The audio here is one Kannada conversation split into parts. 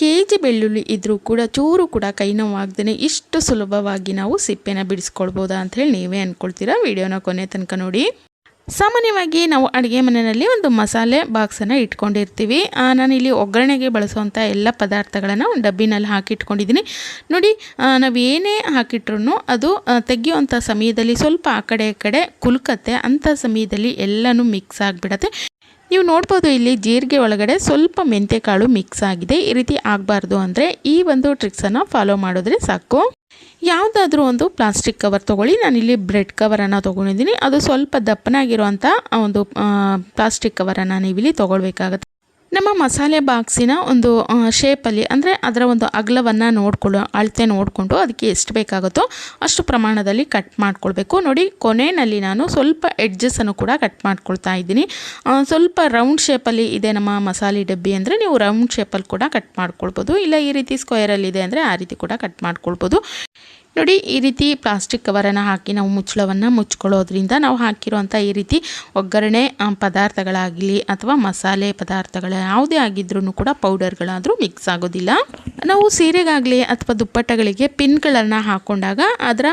ಕೆ ಜಿ ಬೆಳ್ಳುಳ್ಳಿ ಇದ್ದರೂ ಕೂಡ ಚೂರು ಕೂಡ ಕೈ ನೋವಾಗ್ದೇ ಇಷ್ಟು ಸುಲಭವಾಗಿ ನಾವು ಸಿಪ್ಪೆನ ಬಿಡಿಸ್ಕೊಳ್ಬೋದಾ ಅಂಥೇಳಿ ನೀವೇ ಅಂದ್ಕೊಳ್ತೀರಾ ವಿಡಿಯೋನ ಕೊನೆ ತನಕ ನೋಡಿ. ಸಾಮಾನ್ಯವಾಗಿ ನಾವು ಅಡುಗೆ ಮನೆಯಲ್ಲಿ ಒಂದು ಮಸಾಲೆ ಬಾಕ್ಸನ್ನು ಇಟ್ಕೊಂಡಿರ್ತೀವಿ. ನಾನು ನಾನಿಲ್ಲಿ ಒಗ್ಗರಣೆಗೆ ಬಳಸುವಂಥ ಎಲ್ಲ ಪದಾರ್ಥಗಳನ್ನು ಒಂದು ಡಬ್ಬಿನಲ್ಲಿ ಹಾಕಿಟ್ಕೊಂಡಿದ್ದೀನಿ. ನೋಡಿ ನಾವು ಏನೇ ಹಾಕಿಟ್ರೂ ಅದು ತೆಗೆಯುವಂಥ ಸಮಯದಲ್ಲಿ ಸ್ವಲ್ಪ ಆ ಕಡೆ ಈ ಕಡೆ ಕುಲ್ಕತ್ತೆ. ಅಂಥ ಸಮಯದಲ್ಲಿ ಎಲ್ಲನೂ ಮಿಕ್ಸ್ ಆಗಿಬಿಡತ್ತೆ. ನೀವು ನೋಡ್ಬೋದು ಇಲ್ಲಿ ಜೀರಿಗೆ ಒಳಗಡೆ ಸ್ವಲ್ಪ ಮೆಂತ್ಯಕಾಳು ಮಿಕ್ಸ್ ಆಗಿದೆ. ಈ ರೀತಿ ಆಗಬಾರ್ದು ಅಂದರೆ ಈ ಒಂದು ಟ್ರಿಕ್ಸನ್ನು ಫಾಲೋ ಮಾಡಿದ್ರೆ ಸಾಕು. ಯಾವುದಾದ್ರೂ ಒಂದು ಪ್ಲಾಸ್ಟಿಕ್ ಕವರ್ ತೊಗೊಳ್ಳಿ. ನಾನಿಲ್ಲಿ ಬ್ರೆಡ್ ಕವರನ್ನು ತೊಗೊಂಡಿದ್ದೀನಿ. ಅದು ಸ್ವಲ್ಪ ದಪ್ಪನಾಗಿರುವಂಥ ಒಂದು ಪ್ಲಾಸ್ಟಿಕ್ ಕವರನ್ನು ನೀವಿಲ್ಲಿ ತೊಗೊಳ್ಬೇಕಾಗತ್ತೆ. ನಮ್ಮ ಮಸಾಲೆ ಬಾಕ್ಸಿನ ಒಂದು ಶೇಪಲ್ಲಿ ಅಂದರೆ ಅದರ ಒಂದು ಅಗಲವನ್ನು ನೋಡ್ಕೊಳ್ಳೋ, ಅಳತೆ ನೋಡಿಕೊಂಡು ಅದಕ್ಕೆ ಎಷ್ಟು ಬೇಕಾಗುತ್ತೋ ಅಷ್ಟು ಪ್ರಮಾಣದಲ್ಲಿ ಕಟ್ ಮಾಡ್ಕೊಳ್ಬೇಕು. ನೋಡಿ, ಕೊನೆಯಲ್ಲಿ ನಾನು ಸ್ವಲ್ಪ ಎಡ್ಜಸ್ಸನ್ನು ಕೂಡ ಕಟ್ ಮಾಡ್ಕೊಳ್ತಾ ಇದ್ದೀನಿ. ಸ್ವಲ್ಪ ರೌಂಡ್ ಶೇಪಲ್ಲಿ ಇದೆ ನಮ್ಮ ಮಸಾಲೆ ಡಬ್ಬಿ ಅಂದರೆ ನೀವು ರೌಂಡ್ ಶೇಪಲ್ಲಿ ಕೂಡ ಕಟ್ ಮಾಡ್ಕೊಳ್ಬೋದು. ಇಲ್ಲ ಈ ರೀತಿ ಸ್ಕ್ವೇರಲ್ಲಿ ಇದೆ ಅಂದರೆ ಆ ರೀತಿ ಕೂಡ ಕಟ್ ಮಾಡ್ಕೊಳ್ಬೋದು. ನೋಡಿ, ಈ ರೀತಿ ಪ್ಲಾಸ್ಟಿಕ್ ಕವರನ್ನು ಹಾಕಿ ನಾವು ಮುಚ್ಚಳವನ್ನು ಮುಚ್ಕೊಳ್ಳೋದ್ರಿಂದ ನಾವು ಹಾಕಿರುವಂಥ ಈ ರೀತಿ ಒಗ್ಗರಣೆ ಪದಾರ್ಥಗಳಾಗಲಿ ಅಥವಾ ಮಸಾಲೆ ಪದಾರ್ಥಗಳ ಯಾವುದೇ ಆಗಿದ್ರೂ ಕೂಡ ಪೌಡರ್ಗಳಾದರೂ ಮಿಕ್ಸ್ ಆಗೋದಿಲ್ಲ. ನಾವು ಸೀರೆಗಾಗಲಿ ಅಥವಾ ದುಪ್ಪಟ್ಟಗಳಿಗೆ ಪಿನ್ಗಳನ್ನು ಹಾಕೊಂಡಾಗ ಅದರ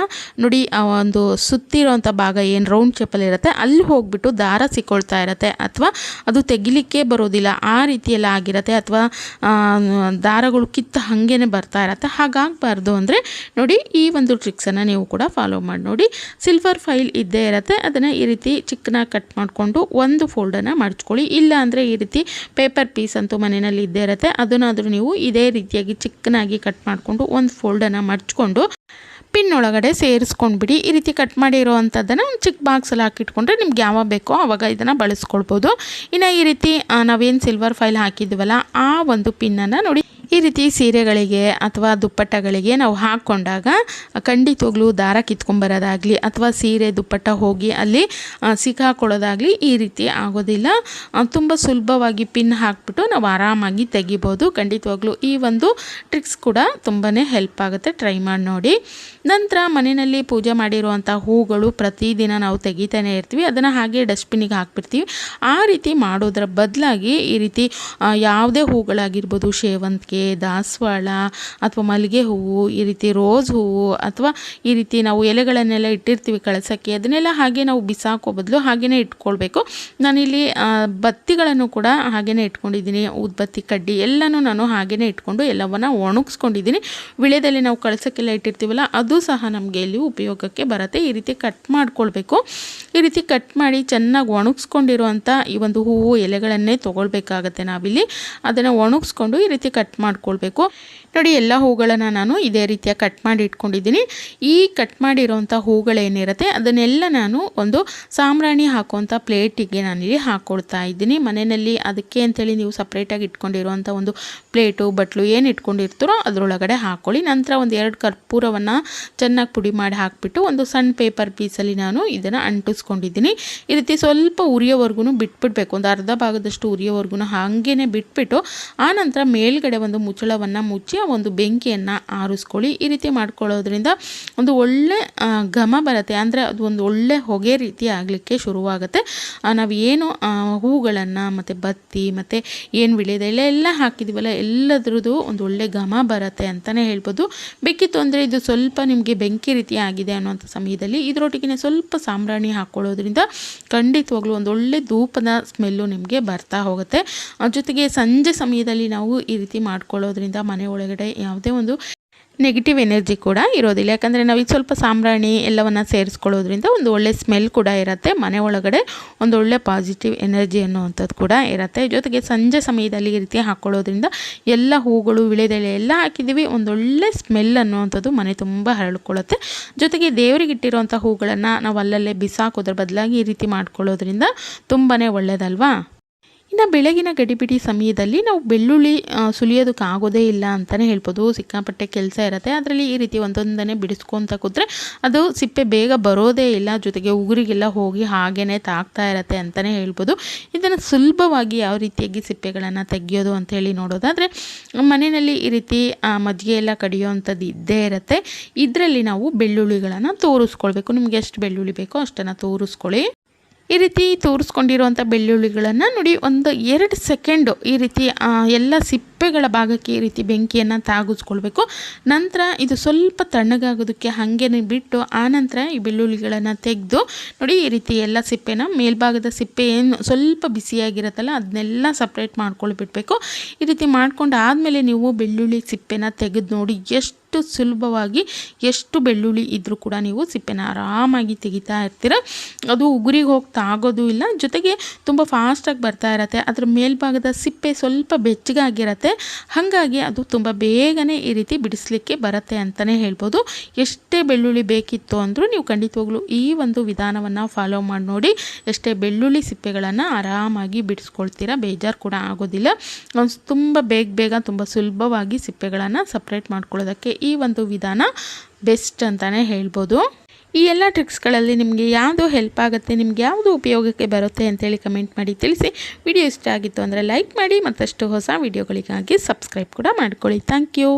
ನೋಡಿ ಒಂದು ಸುತ್ತಿರೋಂಥ ಭಾಗ ಏನು ರೌಂಡ್ ಶೇಪಲ್ಲಿ ಇರುತ್ತೆ, ಅಲ್ಲಿ ಹೋಗ್ಬಿಟ್ಟು ದಾರ ಸಿಕ್ಕೊಳ್ತಾ ಇರುತ್ತೆ ಅಥವಾ ಅದು ತೆಗಿಲಿಕ್ಕೆ ಬರೋದಿಲ್ಲ, ಆ ರೀತಿಯೆಲ್ಲ ಆಗಿರುತ್ತೆ ಅಥವಾ ದಾರಗಳು ಕಿತ್ತ ಹಾಗೇನೆ ಬರ್ತಾ ಇರತ್ತೆ. ಹಾಗಾಗಬಾರ್ದು ಅಂದರೆ ನೋಡಿ, ಈ ಒಂದು ಟ್ರಿಕ್ಸನ್ನು ನೀವು ಕೂಡ ಫಾಲೋ ಮಾಡಿ ನೋಡಿ. ಸಿಲ್ವರ್ ಫೈಲ್ ಇದ್ದೇ ಇರುತ್ತೆ. ಅದನ್ನು ಈ ರೀತಿ ಚಿಕ್ಕನಾಗಿ ಕಟ್ ಮಾಡಿಕೊಂಡು ಒಂದು ಫೋಲ್ಡನ್ನು ಮಡ್ಚ್ಕೊಳ್ಳಿ ಇಲ್ಲ ಅಂದರೆ ಈ ರೀತಿ ಪೇಪರ್ ಪೀಸ್ ಅಂತೂ ಮನೆಯಲ್ಲಿ ಇದ್ದೇ ಇರುತ್ತೆ. ಅದನ್ನಾದರೂ ನೀವು ಇದೇ ರೀತಿಯಾಗಿ ಚಿಕ್ಕನಾಗಿ ಕಟ್ ಮಾಡಿಕೊಂಡು ಒಂದು ಫೋಲ್ಡನ್ನು ಮಡಚ್ಕೊಂಡು ಪಿನ್ ಒಳಗಡೆ ಸೇರಿಸ್ಕೊಂಡ್ಬಿಡಿ ಈ ರೀತಿ ಕಟ್ ಮಾಡಿರೋ ಅಂಥದ್ದನ್ನು ಒಂದು ಚಿಕ್ಕ ಬಾಕ್ಸಲ್ಲಿ ಹಾಕಿಟ್ಕೊಂಡ್ರೆ ನಿಮ್ಗೆ ಯಾವಾಗ ಬೇಕೋ ಆವಾಗ ಇದನ್ನು ಬಳಸ್ಕೊಳ್ಬೋದು. ಇನ್ನು ಈ ರೀತಿ ನಾವೇನು ಸಿಲ್ವರ್ ಫೈಲ್ ಹಾಕಿದ್ವಲ್ಲ, ಆ ಒಂದು ಪಿನ್ನನ್ನು ನೋಡಿ. ಈ ರೀತಿ ಸೀರೆಗಳಿಗೆ ಅಥವಾ ದುಪ್ಪಟ್ಟಗಳಿಗೆ ನಾವು ಹಾಕ್ಕೊಂಡಾಗ ಖಂಡಿತವಾಗ್ಲೂ ದಾರ ಕಿತ್ಕೊಂಬರೋದಾಗಲಿ ಅಥವಾ ಸೀರೆ, ದುಪ್ಪಟ್ಟ ಹೋಗಿ ಅಲ್ಲಿ ಸಿಕ್ಕಾಕೊಳ್ಳೋದಾಗಲಿ ಈ ರೀತಿ ಆಗೋದಿಲ್ಲ. ತುಂಬ ಸುಲಭವಾಗಿ ಪಿನ್ ಹಾಕ್ಬಿಟ್ಟು ನಾವು ಆರಾಮಾಗಿ ತೆಗಿಬೋದು. ಖಂಡಿತವಾಗ್ಲೂ ಈ ಒಂದು ಟ್ರಿಕ್ಸ್ ಕೂಡ ತುಂಬಾ ಹೆಲ್ಪ್ ಆಗುತ್ತೆ. ಟ್ರೈ ಮಾಡಿ ನೋಡಿ. ನಂತರ ಮನೆಯಲ್ಲಿ ಪೂಜೆ ಮಾಡಿರುವಂಥ ಹೂಗಳು ಪ್ರತಿದಿನ ನಾವು ತೆಗಿತಾನೆ ಇರ್ತೀವಿ. ಅದನ್ನು ಹಾಗೆ ಡಸ್ಟ್ಬಿನ್ನಿಗೆ ಹಾಕ್ಬಿಡ್ತೀವಿ. ಆ ರೀತಿ ಮಾಡೋದ್ರ ಬದಲಾಗಿ ಈ ರೀತಿ ಯಾವುದೇ ಹೂಗಳಾಗಿರ್ಬೋದು ಸೇವಂತಿಗೆ ದಾಸವಾಳ ಅಥವಾ ಮಲ್ಲಿಗೆ ಹೂವು, ಈ ರೀತಿ ರೋಸ್ ಹೂವು ಅಥವಾ ಈ ರೀತಿ ನಾವು ಎಲೆಗಳನ್ನೆಲ್ಲ ಇಟ್ಟಿರ್ತೀವಿ ಕಳಸಕ್ಕೆ, ಅದನ್ನೆಲ್ಲ ಹಾಗೆ ನಾವು ಬಿಸಾಕೋ ಬದಲು ಹಾಗೆಯೇ ಇಟ್ಕೊಳ್ಬೇಕು. ನಾನಿಲ್ಲಿ ಬತ್ತಿಗಳನ್ನು ಕೂಡ ಹಾಗೆಯೇ ಇಟ್ಕೊಂಡಿದ್ದೀನಿ. ಉದ್ಬತ್ತಿ, ಕಡ್ಡಿ ಎಲ್ಲನೂ ನಾನು ಹಾಗೆಯೇ ಇಟ್ಕೊಂಡು ಎಲ್ಲವನ್ನು ಒಣಗಿಸ್ಕೊಂಡಿದ್ದೀನಿ. ವಿಳೆದಲ್ಲಿ ನಾವು ಕಳಸಕ್ಕೆಲ್ಲ ಇಟ್ಟಿರ್ತೀವಲ್ಲ, ಅದು ಸಹ ನಮಗೆ ಇಲ್ಲಿ ಉಪಯೋಗಕ್ಕೆ ಬರುತ್ತೆ. ಈ ರೀತಿ ಕಟ್ ಮಾಡ್ಕೊಳ್ಬೇಕು. ಈ ರೀತಿ ಕಟ್ ಮಾಡಿ ಚೆನ್ನಾಗಿ ಒಣಗಿಸ್ಕೊಂಡಿರುವಂಥ ಈ ಒಂದು ಹೂವು ಎಲೆಗಳನ್ನೇ ತೊಗೊಳ್ಬೇಕಾಗತ್ತೆ ನಾವಿಲ್ಲಿ. ಅದನ್ನು ಒಣಗಿಸ್ಕೊಂಡು ಈ ರೀತಿ ಕಟ್ ಮಾಡ್ಕೊಳ್ಬೇಕು. ನೋಡಿ ಎಲ್ಲ ಹೂಗಳನ್ನು ನಾನು ಇದೇ ರೀತಿಯ ಕಟ್ ಮಾಡಿ ಇಟ್ಕೊಂಡಿದ್ದೀನಿ. ಈ ಕಟ್ ಮಾಡಿರೋಂಥ ಹೂಗಳೇನಿರುತ್ತೆ ಅದನ್ನೆಲ್ಲ ನಾನು ಒಂದು ಸಾಂಬ್ರಾಣಿ ಹಾಕುವಂಥ ಪ್ಲೇಟಿಗೆ ನಾನಿಲ್ಲಿ ಹಾಕ್ಕೊಳ್ತಾ ಇದ್ದೀನಿ. ಮನೆಯಲ್ಲಿ ಅದಕ್ಕೆ ಅಂತೇಳಿ ನೀವು ಸಪ್ರೇಟಾಗಿ ಇಟ್ಕೊಂಡಿರುವಂಥ ಒಂದು ಪ್ಲೇಟು, ಬಟ್ಲು ಏನು ಇಟ್ಕೊಂಡಿರ್ತೀರೋ ಅದರೊಳಗಡೆ ಹಾಕ್ಕೊಳ್ಳಿ ನಂತರ ಒಂದು ಎರಡು ಕರ್ಪೂರವನ್ನು ಚೆನ್ನಾಗಿ ಪುಡಿ ಮಾಡಿ ಹಾಕಿಬಿಟ್ಟು ಒಂದು ಸಣ್ಣ ಪೇಪರ್ ಪೀಸಲ್ಲಿ ನಾನು ಇದನ್ನು ಅಂಟಿಸ್ಕೊಂಡಿದ್ದೀನಿ. ಈ ರೀತಿ ಸ್ವಲ್ಪ ಉರಿಯೋವರೆಗೂ ಬಿಟ್ಬಿಡ್ಬೇಕು. ಒಂದು ಅರ್ಧ ಭಾಗದಷ್ಟು ಉರಿಯೋವರೆಗೂ ಹಾಗೇ ಬಿಟ್ಬಿಟ್ಟು, ಆ ನಂತರ ಮೇಲ್ಗಡೆ ಒಂದು ಮುಚ್ಚಳವನ್ನು ಮುಚ್ಚಿ ಒಂದು ಬೆಂಕಿಯನ್ನು ಆರಿಸ್ಕೊಳ್ಳಿ. ಈ ರೀತಿ ಮಾಡ್ಕೊಳ್ಳೋದ್ರಿಂದ ಒಂದು ಒಳ್ಳೆ ಘಮ ಬರುತ್ತೆ. ಅಂದರೆ ಅದು ಒಂದು ಒಳ್ಳೆ ಹೊಗೆ ರೀತಿ ಆಗಲಿಕ್ಕೆ ಶುರುವಾಗುತ್ತೆ. ನಾವು ಏನು ಹೂಗಳನ್ನು ಮತ್ತು ಬತ್ತಿ ಮತ್ತು ಏನು ವಿಳೆದೆಲೆ ಎಲ್ಲ ಹಾಕಿದ್ದೀವಲ್ಲ ಎಲ್ಲದ್ರದ್ದು ಒಂದು ಒಳ್ಳೆ ಘಮ ಬರುತ್ತೆ ಅಂತಲೇ ಹೇಳ್ಬೋದು. ಬೇಕಿತ್ತು ಅಂದರೆ ಇದು ಸ್ವಲ್ಪ ನಿಮಗೆ ಬೆಂಕಿ ರೀತಿ ಆಗಿದೆ ಅನ್ನೋಂಥ ಸಮಯದಲ್ಲಿ ಇದರೊಟ್ಟಿಗೆ ಸ್ವಲ್ಪ ಸಾಂಬ್ರಾಣಿ ಹಾಕ್ಕೊಳ್ಳೋದ್ರಿಂದ ಖಂಡಿತವಾಗ್ಲೂ ಒಂದು ಒಳ್ಳೆ ಧೂಪದ ಸ್ಮೆಲ್ಲು ನಿಮಗೆ ಬರ್ತಾ ಹೋಗುತ್ತೆ. ಜೊತೆಗೆ ಸಂಜೆ ಸಮಯದಲ್ಲಿ ನಾವು ಈ ರೀತಿ ಮಾಡ್ಕೊಳ್ಳೋದ್ರಿಂದ ಮನೆ ಒಳಗಡೆ ಯಾವುದೇ ಒಂದು ನೆಗೆಟಿವ್ ಎನರ್ಜಿ ಕೂಡ ಇರೋದಿಲ್ಲ. ಯಾಕಂದರೆ ನಾವು ಇದು ಸ್ವಲ್ಪ ಸಾಂಬ್ರಾಣಿ ಎಲ್ಲವನ್ನು ಸೇರಿಸ್ಕೊಳ್ಳೋದ್ರಿಂದ ಒಂದು ಒಳ್ಳೆ ಸ್ಮೆಲ್ ಕೂಡ ಇರುತ್ತೆ. ಮನೆ ಒಳಗಡೆ ಒಂದು ಒಳ್ಳೆ ಪಾಸಿಟಿವ್ ಎನರ್ಜಿ ಅನ್ನುವಂಥದ್ದು ಕೂಡ ಇರುತ್ತೆ. ಜೊತೆಗೆ ಸಂಜೆ ಸಮಯದಲ್ಲಿ ಈ ರೀತಿ ಹಾಕ್ಕೊಳ್ಳೋದ್ರಿಂದ ಎಲ್ಲ ಹೂಗಳು ವಿಳೆದೆಲೆ ಎಲ್ಲ ಹಾಕಿದ್ದೀವಿ. ಒಂದೊಳ್ಳೆ ಸ್ಮೆಲ್ ಅನ್ನುವಂಥದ್ದು ಮನೆ ತುಂಬ ಹರಡ್ಕೊಳ್ಳುತ್ತೆ. ಜೊತೆಗೆ ದೇವರಿಗೆ ಇಟ್ಟಿರುವಂಥ ಹೂಗಳನ್ನು ನಾವು ಅಲ್ಲಲ್ಲೇ ಬಿಸಾಕೋದ್ರ ಬದಲಾಗಿ ಈ ರೀತಿ ಮಾಡ್ಕೊಳ್ಳೋದ್ರಿಂದ ತುಂಬಾ ಒಳ್ಳೆಯದಲ್ವಾ ಇನ್ನು ಬೆಳಗಿನ ಗಡಿಬಿಡಿ ಸಮಯದಲ್ಲಿ ನಾವು ಬೆಳ್ಳುಳ್ಳಿ ಸುಲಿಯೋದಕ್ಕೆ ಆಗೋದೇ ಇಲ್ಲ ಅಂತಲೇ ಹೇಳ್ಬೋದು. ಸಿಕ್ಕಾಪಟ್ಟೆ ಕೆಲಸ ಇರುತ್ತೆ. ಅದರಲ್ಲಿ ಈ ರೀತಿ ಒಂದೊಂದನ್ನೇ ಬಿಡಿಸ್ಕೊತ ಕೂತ್ರೆ ಅದು ಸಿಪ್ಪೆ ಬೇಗ ಬರೋದೇ ಇಲ್ಲ. ಜೊತೆಗೆ ಉಗುರಿಗೆಲ್ಲ ಹೋಗಿ ಹಾಗೇ ತಾಗ್ತಾ ಇರತ್ತೆ ಅಂತಲೇ ಹೇಳ್ಬೋದು. ಇದನ್ನು ಸುಲಭವಾಗಿ ಯಾವ ರೀತಿಯಾಗಿ ಸಿಪ್ಪೆಗಳನ್ನು ತೆಗೆಯೋದು ಹೇಳಿ ನೋಡೋದಾದರೆ, ಮನೆಯಲ್ಲಿ ಈ ರೀತಿ ಮಜ್ಜಿಗೆ ಎಲ್ಲ ಕಡಿಯೋವಂಥದ್ದು ಇದ್ದೇ ಇರುತ್ತೆ. ಇದರಲ್ಲಿ ನಾವು ಬೆಳ್ಳುಳ್ಳಿಗಳನ್ನು ತೋರಿಸ್ಕೊಳ್ಬೇಕು. ನಿಮ್ಗೆ ಎಷ್ಟು ಬೆಳ್ಳುಳ್ಳಿ ಬೇಕೋ ಅಷ್ಟನ್ನು ತೋರಿಸ್ಕೊಳ್ಳಿ. ಈ ರೀತಿ ತೋರಿಸ್ಕೊಂಡಿರುವಂಥ ಬೆಳ್ಳುಳ್ಳಿಗಳನ್ನು ನೋಡಿ, ಒಂದು ಎರಡು ಸೆಕೆಂಡು ಈ ರೀತಿ ಎಲ್ಲ ಸಿಪ್ಪೆಗಳ ಭಾಗಕ್ಕೆ ಈ ರೀತಿ ಬೆಂಕಿಯನ್ನು ತಾಗಿಸ್ಕೊಳ್ಬೇಕು. ನಂತರ ಇದು ಸ್ವಲ್ಪ ತಣ್ಣಗಾಗೋದಕ್ಕೆ ಹಾಗೇನೇ ಬಿಟ್ಟು ಆನಂತರ ಈ ಬೆಳ್ಳುಳ್ಳಿಗಳನ್ನು ತೆಗೆದು ನೋಡಿ, ಈ ರೀತಿ ಎಲ್ಲ ಸಿಪ್ಪೆನ ಮೇಲ್ಭಾಗದ ಸಿಪ್ಪೆ ಏನು ಸ್ವಲ್ಪ ಬಿಸಿಯಾಗಿರುತ್ತಲ್ಲ, ಅದನ್ನೆಲ್ಲ ಸಪ್ರೇಟ್ ಮಾಡ್ಕೊಳ್ಬಿಡ್ಬೇಕು. ಈ ರೀತಿ ಮಾಡ್ಕೊಂಡು ಆದಮೇಲೆ ನೀವು ಬೆಳ್ಳುಳ್ಳಿ ಸಿಪ್ಪೆನ ತೆಗೆದು ನೋಡಿ, ಎಷ್ಟು ಸುಲಭವಾಗಿ ಎಷ್ಟು ಬೆಳ್ಳುಳ್ಳಿ ಇದ್ದರೂ ಕೂಡ ನೀವು ಸಿಪ್ಪೆನ ಆರಾಮಾಗಿ ತೆಗಿತಾ ಇರ್ತೀರ. ಅದು ಉಗುರಿಗೆ ಹೋಗ್ತಾ ಆಗೋದು ಇಲ್ಲ. ಜೊತೆಗೆ ತುಂಬ ಫಾಸ್ಟಾಗಿ ಬರ್ತಾ ಇರತ್ತೆ. ಅದ್ರ ಮೇಲ್ಭಾಗದ ಸಿಪ್ಪೆ ಸ್ವಲ್ಪ ಬೆಚ್ಚಗಾಗಿರತ್ತೆ. ಹಾಗಾಗಿ ಅದು ತುಂಬ ಬೇಗನೆ ಈ ರೀತಿ ಬಿಡಿಸ್ಲಿಕ್ಕೆ ಬರುತ್ತೆ ಅಂತಲೇ ಹೇಳ್ಬೋದು. ಎಷ್ಟೇ ಬೆಳ್ಳುಳ್ಳಿ ಬೇಕಿತ್ತು ಅಂದರೂ ನೀವು ಖಂಡಿತವಾಗ್ಲೂ ಈ ಒಂದು ವಿಧಾನವನ್ನು ಫಾಲೋ ಮಾಡಿ ನೋಡಿ, ಎಷ್ಟೇ ಬೆಳ್ಳುಳ್ಳಿ ಸಿಪ್ಪೆಗಳನ್ನು ಆರಾಮಾಗಿ ಬಿಡಿಸ್ಕೊಳ್ತೀರಾ, ಬೇಜಾರು ಕೂಡ ಆಗೋದಿಲ್ಲ. ಒಂದು ತುಂಬ ಬೇಗ ಬೇಗ ತುಂಬ ಸುಲಭವಾಗಿ ಸಿಪ್ಪೆಗಳನ್ನು ಸಪ್ರೇಟ್ ಮಾಡ್ಕೊಳ್ಳೋದಕ್ಕೆ ಈ ಒಂದು ವಿಧಾನ ಬೆಸ್ಟ್ ಅಂತಲೇ ಹೇಳ್ಬೋದು. ಈ ಎಲ್ಲ ಟ್ರಿಕ್ಸ್ಗಳಲ್ಲಿ ನಿಮಗೆ ಯಾವುದು ಹೆಲ್ಪ್ ಆಗುತ್ತೆ, ನಿಮ್ಗೆ ಯಾವುದು ಉಪಯೋಗಕ್ಕೆ ಬರುತ್ತೆ ಅಂತೇಳಿ ಕಮೆಂಟ್ ಮಾಡಿ ತಿಳಿಸಿ. ವಿಡಿಯೋ ಇಷ್ಟ ಆಗಿತ್ತು ಅಂದರೆ ಲೈಕ್ ಮಾಡಿ ಮತ್ತಷ್ಟು ಹೊಸ ವಿಡಿಯೋಗಳಿಗಾಗಿ ಸಬ್ಸ್ಕ್ರೈಬ್ ಕೂಡ ಮಾಡ್ಕೊಳ್ಳಿ. Thank you